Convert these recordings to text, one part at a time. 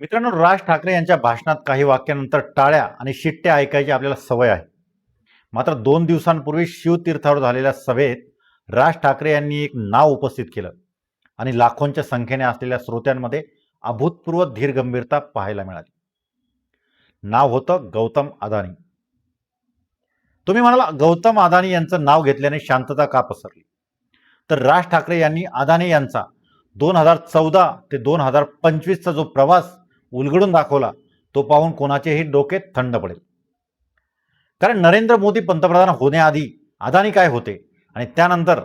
मित्रांनो राज ठाकरे यांच्या भाषणात काही वाक्यानंतर टाळ्या आणि शिट्ट्या ऐकायची आपल्याला सवय आहे. मात्र दोन दिवसांपूर्वी शिवतीर्थावर झालेल्या सभेत राज ठाकरे यांनी एक नाव उपस्थित केलं आणि लाखोंच्या संख्येने असलेल्या श्रोत्यांमध्ये अभूतपूर्व धीरगंभीरता पाहायला मिळाली. नाव होतं गौतम अदानी. तुम्ही म्हणाला गौतम अदानी यांचं नाव घेतल्याने शांतता का पसरली? तर राज ठाकरे यांनी अदानी यांचा दोन हजार चौदा ते दोन हजार पंचवीसचा जो प्रवास उलगडून दाखवला तो पाहून कोणाचेही डोके थंड पडेल. कारण नरेंद्र मोदी पंतप्रधान होण्याआधी अदानी काय होते आणि त्यानंतर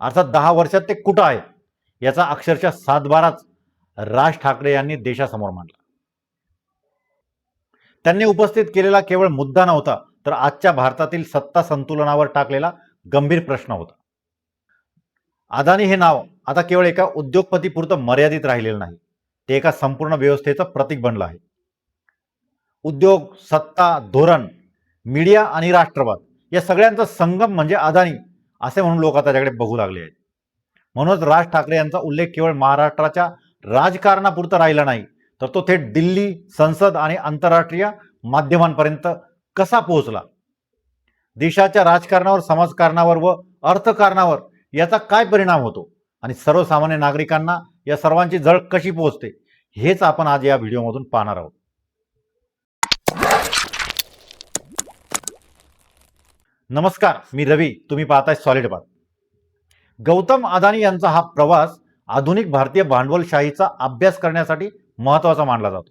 अर्थात दहा वर्षात ते कुठं आहेत याचा अक्षरशः सातबाराच राज ठाकरे यांनी देशासमोर मांडला. त्यांनी उपस्थित केलेला केवळ मुद्दा नव्हता तर आजच्या भारतातील सत्ता संतुलनावर टाकलेला गंभीर प्रश्न होता. अदानी हे नाव आता केवळ एका उद्योगपतीपुरतं मर्यादित राहिलेलं नाही. ते एका संपूर्ण व्यवस्थेचं प्रतीक बनलं आहे. उद्योग सत्ता धोरण मीडिया आणि राष्ट्रवाद या सगळ्यांचा संगम म्हणजे अदानी असे म्हणून लोक आता त्याकडे बघू लागले आहेत. म्हणूनच राज ठाकरे यांचा उल्लेख केवळ महाराष्ट्राच्या राजकारणापुरता राहिला नाही तर तो थेट दिल्ली संसद आणि आंतरराष्ट्रीय माध्यमांपर्यंत कसा पोहोचला? देशाच्या राजकारणावर समाजकारणावर व अर्थकारणावर याचा काय परिणाम होतो? आणि सर्वसामान्य नागरिकांना या सर्वांची जळ कशी पोहोचते हेच आपण आज या व्हिडिओमधून पाहणार आहोत. नमस्कार मी रवी तुम्ही पाहताय सॉलिड बात. गौतम अदानी यांचा हा प्रवास आधुनिक भारतीय भांडवलशाहीचा अभ्यास करण्यासाठी महत्त्वाचा मानला जातो.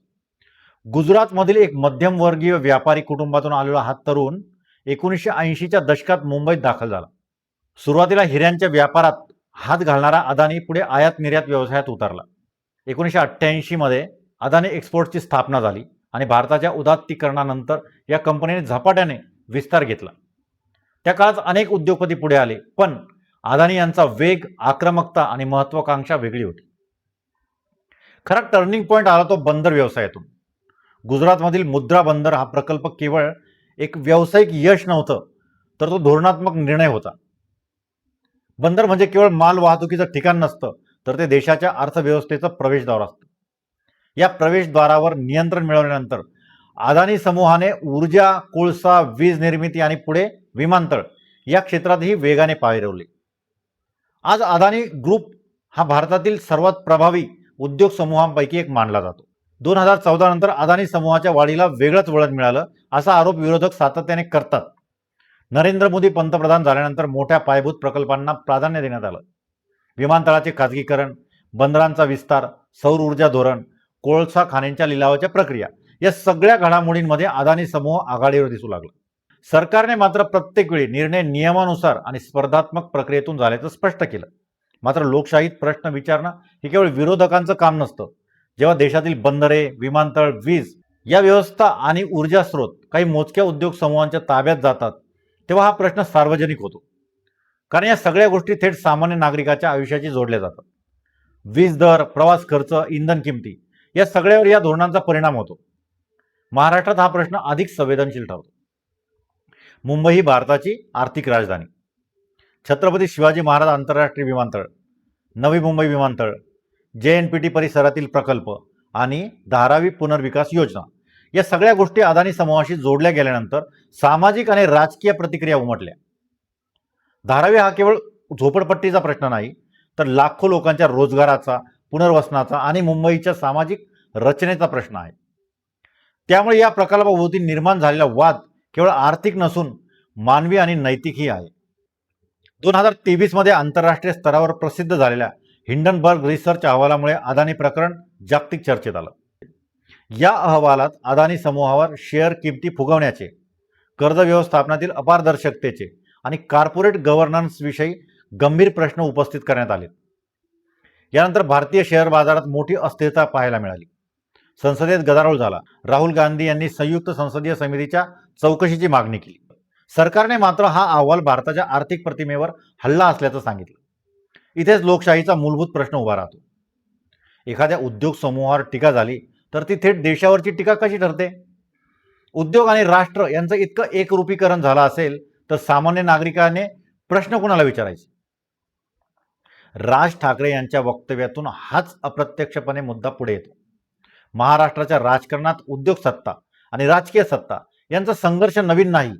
गुजरातमधील एक मध्यमवर्गीय व्यापारी कुटुंबातून आलेला हा तरुण एकोणीसशे ऐंशीच्या दशकात मुंबईत दाखल झाला. सुरुवातीला हिऱ्यांच्या व्यापारात हात घालणारा अदानी पुढे आयात निर्यात व्यवसायात उतरला. एकोणीसशे अठ्ठ्याऐंशीमध्ये अदानी एक्सपोर्टची स्थापना झाली आणि भारताच्या उदात्तीकरणानंतर या कंपनीने झपाट्याने विस्तार घेतला. त्या काळात अनेक उद्योगपती पुढे आले पण अदानी यांचा वेग आक्रमकता आणि महत्वाकांक्षा वेगळी होती. खरा टर्निंग पॉईंट आला तो बंदर व्यवसायातून. गुजरातमधील मुद्रा बंदर हा प्रकल्प केवळ एक व्यावसायिक यश नव्हतं तर तो धोरणात्मक निर्णय होता. बंदर म्हणजे केवळ माल वाहतुकीचं ठिकाण नसतं तर ते देशाच्या अर्थव्यवस्थेचं प्रवेशद्वार असतं. या प्रवेशद्वारावर नियंत्रण मिळवल्यानंतर अदानी समूहाने ऊर्जा कोळसा वीज निर्मिती आणि पुढे विमानतळ या क्षेत्रातही वेगाने पायरवले. आज अदानी ग्रुप हा भारतातील सर्वात प्रभावी उद्योग समूहांपैकी एक मानला जातो. दोन हजार चौदा नंतर अदानी समूहाच्या वाढीला वेगळंच वळण मिळालं असा आरोप विरोधक सातत्याने करतात. नरेंद्र मोदी पंतप्रधान झाल्यानंतर मोठ्या पायाभूत प्रकल्पांना प्राधान्य देण्यात आलं. विमानतळाचे खाजगीकरण बंदरांचा विस्तार सौर ऊर्जा धोरण कोळसा खाण्यांच्या लिलावाच्या प्रक्रिया या सगळ्या घडामोडींमध्ये अदानी समूह आघाडीवर दिसू लागला. सरकारने मात्र प्रत्येक वेळी निर्णय नियमानुसार आणि स्पर्धात्मक प्रक्रियेतून झाल्याचं स्पष्ट केलं. मात्र लोकशाहीत प्रश्न विचारणं हे केवळ विरोधकांचं काम नसतं. जेव्हा देशातील बंदरे विमानतळ वीज या व्यवस्था आणि ऊर्जा स्रोत काही मोजक्या उद्योग समूहांच्या ताब्यात जातात तेव्हा हा प्रश्न सार्वजनिक होतो. कारण या सगळ्या गोष्टी थेट सामान्य नागरिकाच्या आयुष्याशी जोडल्या जातात. वीज दर प्रवास खर्च इंधन किमती या सगळ्यावर या धोरणांचा परिणाम होतो. महाराष्ट्रात हा प्रश्न अधिक संवेदनशील ठरतो. मुंबई ही भारताची आर्थिक राजधानी. छत्रपती शिवाजी महाराज आंतरराष्ट्रीय विमानतळ नवी मुंबई विमानतळ जे एन पी टी परिसरातील प्रकल्प आणि धारावी पुनर्विकास योजना या सगळ्या गोष्टी अदानी समूहाशी जोडल्या गेल्यानंतर सामाजिक आणि राजकीय प्रतिक्रिया उमटल्या. धारावी हा केवळ झोपडपट्टीचा प्रश्न नाही तर लाखो लोकांच्या रोजगाराचा पुनर्वसनाचा आणि मुंबईच्या सामाजिक रचनेचा प्रश्न आहे. त्यामुळे या प्रकल्पाभोवती निर्माण झालेला वाद केवळ आर्थिक नसून मानवी आणि नैतिकही आहे. दोन हजार तेवीसमध्ये आंतरराष्ट्रीय स्तरावर प्रसिद्ध झालेल्या हिंडनबर्ग रिसर्च अहवालामुळे अदानी प्रकरण जागतिक चर्चेत आलं. या अहवालात अदानी समूहावर शेअर किमती फुगवण्याचे कर्ज व्यवस्थापनातील अपारदर्शकतेचे आणि कॉर्पोरेट गव्हर्नन्सविषयी गंभीर प्रश्न उपस्थित करण्यात आले. यानंतर भारतीय शेअर बाजारात मोठी अस्थिरता पाहायला मिळाली. संसदेत गदारोळ झाला. राहुल गांधी यांनी संयुक्त संसदीय समितीच्या चौकशीची मागणी केली. सरकारने मात्र हा अहवाल भारताच्या आर्थिक प्रतिमेवर हल्ला असल्याचं सांगितलं. इथेच लोकशाहीचा मूलभूत प्रश्न उभा राहतो. एखाद्या उद्योग समूहावर टीका झाली तर ती थेट देशावरची टीका कशी ठरते? उद्योग आणि राष्ट्र यांचं इतकं एकरूपीकरण झालं असेल तर सामान्य नागरिकाने प्रश्न कोणाला विचारायचे? राज ठाकरे यांच्या वक्तव्यातून हाच अप्रत्यक्षपणे मुद्दा पुढे येतो. महाराष्ट्राच्या राजकारणात उद्योग सत्ता आणि राजकीय सत्ता यांचा संघर्ष नवीन नाही.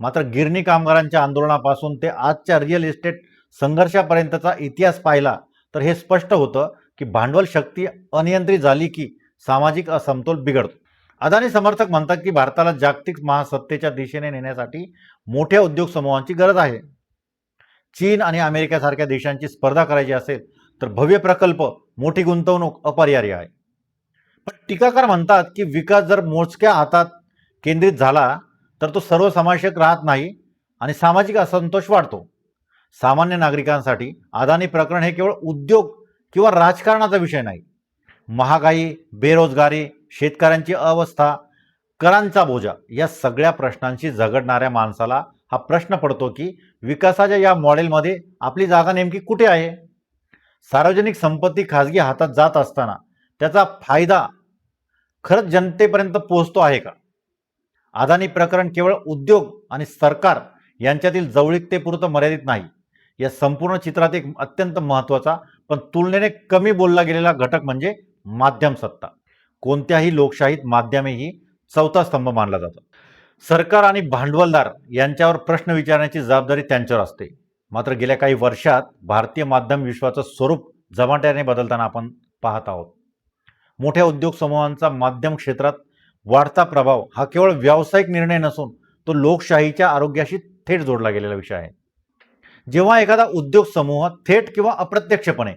मात्र गिरणी कामगारांच्या आंदोलनापासून ते आजच्या रिअल इस्टेट संघर्षापर्यंतचा इतिहास पाहिला तर हे स्पष्ट होतं की भांडवल शक्ती अनियंत्रित झाली की सामाजिक असमतोल बिघडतो. अदानी समर्थक म्हणतात की भारताला जागतिक महासत्तेच्या दिशेने नेण्यासाठी मोठ्या उद्योग समूहांची गरज आहे. चीन आणि अमेरिकेसारख्या देशांची स्पर्धा करायची असेल तर भव्य प्रकल्प मोठी गुंतवणूक अपरिहार्य आहे. पण टीकाकार म्हणतात की विकास जर मोजक्या हातात केंद्रित झाला तर तो सर्वसमावेशक राहत नाही आणि सामाजिक असंतोष वाढतो. सामान्य नागरिकांसाठी अदानी प्रकरण हे केवळ उद्योग किंवा राजकारणाचा विषय नाही. महागाई बेरोजगारी शेतकऱ्यांची अवस्था करांचा बोजा या सगळ्या प्रश्नांशी झगडणाऱ्या माणसाला हा प्रश्न पडतो की विकासाच्या या मॉडेलमध्ये आपली जागा नेमकी कुठे आहे? सार्वजनिक संपत्ती खाजगी हातात जात असताना त्याचा फायदा खरंच जनतेपर्यंत पोहोचतो आहे का? अदानी प्रकरण केवळ उद्योग आणि सरकार यांच्यातील जवळीकतेपुरतं मर्यादित नाही. या संपूर्ण चित्रात एक अत्यंत महत्त्वाचा पण तुलनेने कमी बोलला गेलेला घटक म्हणजे माध्यम सत्ता. कोणत्याही लोकशाहीत माध्यमे ही चौथा स्तंभ मानला जातो. सरकार आणि भांडवलदार यांच्यावर प्रश्न विचारण्याची जबाबदारी त्यांच्यावर असते. मात्र गेल्या काही वर्षात भारतीय माध्यम विश्वाचं स्वरूप झमाट्याने बदलताना आपण पाहत आहोत. मोठ्या उद्योग समूहांचा माध्यम क्षेत्रात वाढता प्रभाव हा केवळ व्यावसायिक निर्णय नसून तो लोकशाहीच्या आरोग्याशी थेट जोडला गेलेला विषय आहे. जेव्हा एखादा उद्योग समूह थेट किंवा अप्रत्यक्षपणे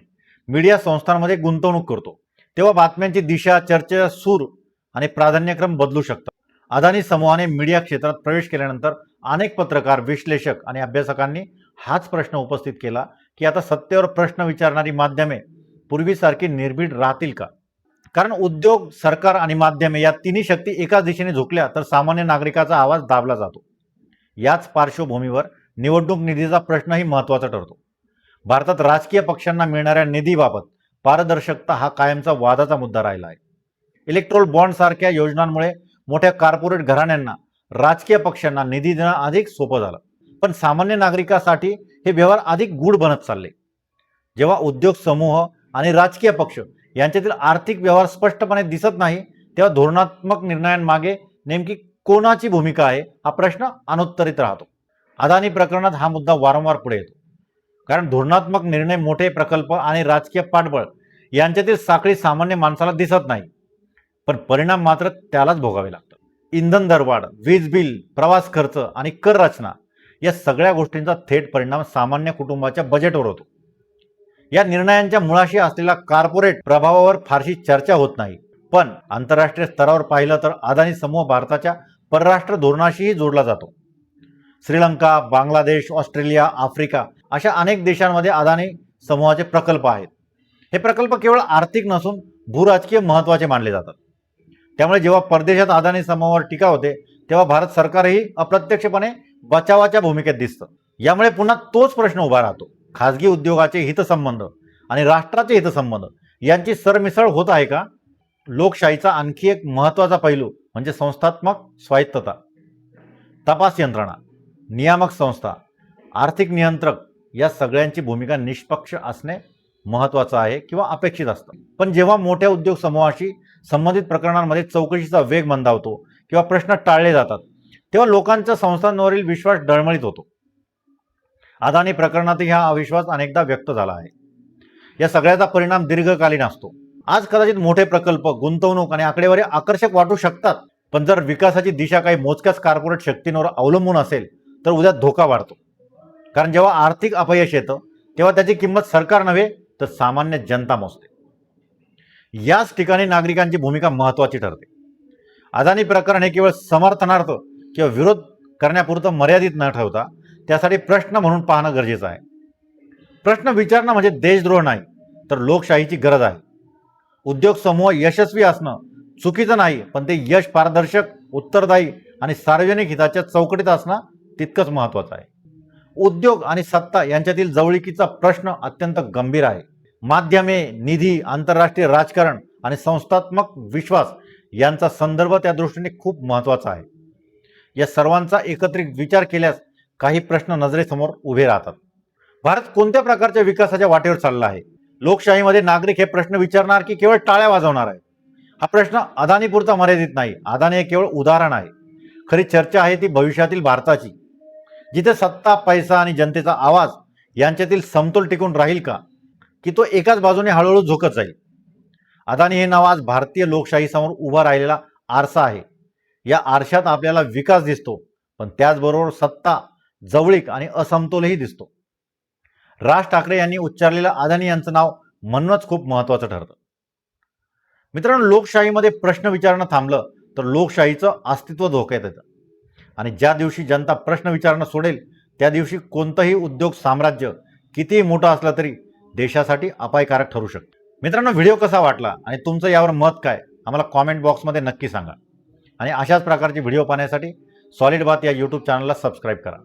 मीडिया संस्थांमध्ये गुंतवणूक करतो तेव्हा बातम्यांची दिशा चर्चेचा सूर आणि प्राधान्यक्रम बदलू शकतात. अदानी समूहाने मीडिया क्षेत्रात प्रवेश केल्यानंतर अनेक पत्रकार विश्लेषक आणि अभ्यासकांनी हाच प्रश्न उपस्थित केला की आता सत्तेवर प्रश्न विचारणारी माध्यमे पूर्वीसारखी निर्भीड राहतील का? कारण उद्योग सरकार आणि माध्यमे या तिन्ही शक्ती एकाच दिशेने झुकल्या तर सामान्य नागरिकाचा आवाज दाबला जातो. याच पार्श्वभूमीवर निवडणूक निधीचा प्रश्नही महत्त्वाचा ठरतो. भारतात राजकीय पक्षांना मिळणाऱ्या निधीबाबत पारदर्शकता हा कायमचा वादाचा मुद्दा राहिला आहे. इलेक्ट्रोल बॉन्ड सारख्या योजनांमुळे मोठ्या कॉर्पोरेट घराण्यांना राजकीय पक्षांना निधी देणं अधिक सोपं झालं. पण सामान्य नागरिकासाठी हे व्यवहार अधिक गूढ बनत चालले. जेव्हा उद्योग समूह आणि राजकीय पक्ष यांच्यातील आर्थिक व्यवहार स्पष्टपणे दिसत नाही तेव्हा धोरणात्मक निर्णयांमागे नेमकी कोणाची भूमिका आहे हा प्रश्न अनुत्तरित राहतो. अदानी प्रकरणात हा मुद्दा वारंवार पुढे येतो. कारण धोरणात्मक निर्णय मोठे प्रकल्प आणि राजकीय पाठबळ यांच्यातील साखळी सामान्य माणसाला दिसत नाही. पण परिणाम मात्र त्यालाच भोगावे लागतात. इंधन दरवाढ वीज बिल प्रवास खर्च आणि कर रचना या सगळ्या गोष्टींचा थेट परिणाम सामान्य कुटुंबाच्या बजेटवर होतो. या निर्णयांच्या मुळाशी असलेला कॉर्पोरेट प्रभावावर फारशी चर्चा होत नाही. पण आंतरराष्ट्रीय स्तरावर पाहिलं तर अदानी समूह भारताच्या परराष्ट्र धोरणाशीही जोडला जातो. श्रीलंका बांगलादेश ऑस्ट्रेलिया आफ्रिका अशा अनेक देशांमध्ये अदानी समूहाचे प्रकल्प आहेत. हे प्रकल्प केवळ आर्थिक नसून भूराजकीय महत्त्वाचे मानले जातात. त्यामुळे जेव्हा परदेशात अदानी समूहावर टीका होते तेव्हा भारत सरकारही अप्रत्यक्षपणे बचावाच्या भूमिकेत दिसतं. यामुळे पुन्हा तोच प्रश्न उभा राहतो. खाजगी उद्योगाचे हितसंबंध आणि राष्ट्राचे हितसंबंध यांची सरमिसळ होत आहे का? लोकशाहीचा आणखी एक महत्त्वाचा पैलू म्हणजे संस्थात्मक स्वायत्तता. तपास यंत्रणा नियामक संस्था आर्थिक नियंत्रक या सगळ्यांची भूमिका निष्पक्ष असणे महत्त्वाचं आहे किंवा अपेक्षित असतं. पण जेव्हा मोठ्या उद्योग समूहाशी संबंधित प्रकरणांमध्ये चौकशीचा वेग मंदावतो किंवा प्रश्न टाळले जातात तेव्हा लोकांचा संस्थांवरील विश्वास डळमळीत होतो. अदानी प्रकरणातही हा अविश्वास अनेकदा व्यक्त झाला आहे. या सगळ्याचा परिणाम दीर्घकालीन असतो. आज कदाचित मोठे प्रकल्प गुंतवणूक आणि आकडेवारी आकर्षक वाटू शकतात पण जर विकासाची दिशा काही मोजक्याच कॉर्पोरेट शक्तींवर अवलंबून असेल तर उद्या धोका वाढतो. कारण जेव्हा आर्थिक अपयश येतं तेव्हा त्याची किंमत सरकार नव्हे तर सामान्य जनता मोजते. याच ठिकाणी नागरिकांची भूमिका महत्त्वाची ठरते. अदानी प्रकरण हे केवळ समर्थनार्थ किंवा विरोध करण्यापुरतं मर्यादित न ठेवता त्यासाठी प्रश्न म्हणून पाहणं गरजेचं आहे. प्रश्न विचारणं म्हणजे देशद्रोह नाही तर लोकशाहीची गरज आहे. उद्योग समूह यशस्वी असणं चुकीचं नाही पण ते यश पारदर्शक उत्तरदायी आणि सार्वजनिक हिताच्या चौकटीत असणं तितकंच महत्त्वाचं आहे. उद्योग आणि सत्ता यांच्यातील जवळिकीचा प्रश्न अत्यंत गंभीर आहे. माध्यमे निधी आंतरराष्ट्रीय राजकारण आणि संस्थात्मक विश्वास यांचा संदर्भ त्या दृष्टीने खूप महत्त्वाचा आहे. या सर्वांचा एकत्रित विचार केल्यास काही प्रश्न नजरेसमोर उभे राहतात. भारत कोणत्या प्रकारच्या विकासाच्या वाटेवर चालला आहे? लोकशाहीमध्ये नागरिक हे प्रश्न विचारणार की केवळ टाळ्या वाजवणार आहे हा प्रश्न अदानीपुरता मर्यादित नाही. अदानी हे केवळ उदाहरण आहे. खरी चर्चा आहे ती भविष्यातील भारताची. जिथे सत्ता पैसा आणि जनतेचा आवाज यांच्यातील समतोल टिकून राहील का? की तो एकाच बाजूने हळूहळू झोकत जाईल? अदानी हे नाव आज भारतीय लोकशाहीसमोर उभा राहिलेला आरसा आहे. या आरशात आपल्याला विकास दिसतो पण त्याचबरोबर सत्ता जवळीक आणि असमतोलही दिसतो. राज ठाकरे यांनी उच्चारलेलं अदानी यांचं नाव म्हणूनच खूप महत्वाचं ठरतं. मित्रांनो लोकशाहीमध्ये प्रश्न विचारणं थांबलं तर लोकशाहीचं अस्तित्व धोक्यात येतं. आणि ज्या दिवशी जनता प्रश्न विचारणं सोडेल त्या दिवशी कोणतंही उद्योग साम्राज्य कितीही मोठं असलं तरी देशासाठी अपायकारक ठरू शकतं. मित्रांनो व्हिडिओ कसा वाटला आणि तुमचं यावर मत काय आम्हाला कॉमेंट बॉक्समध्ये नक्की सांगा. आणि अशाच प्रकारचे व्हिडिओ पाहण्यासाठी सॉलिड बात या यूट्यूब चॅनलला सबस्क्राईब करा.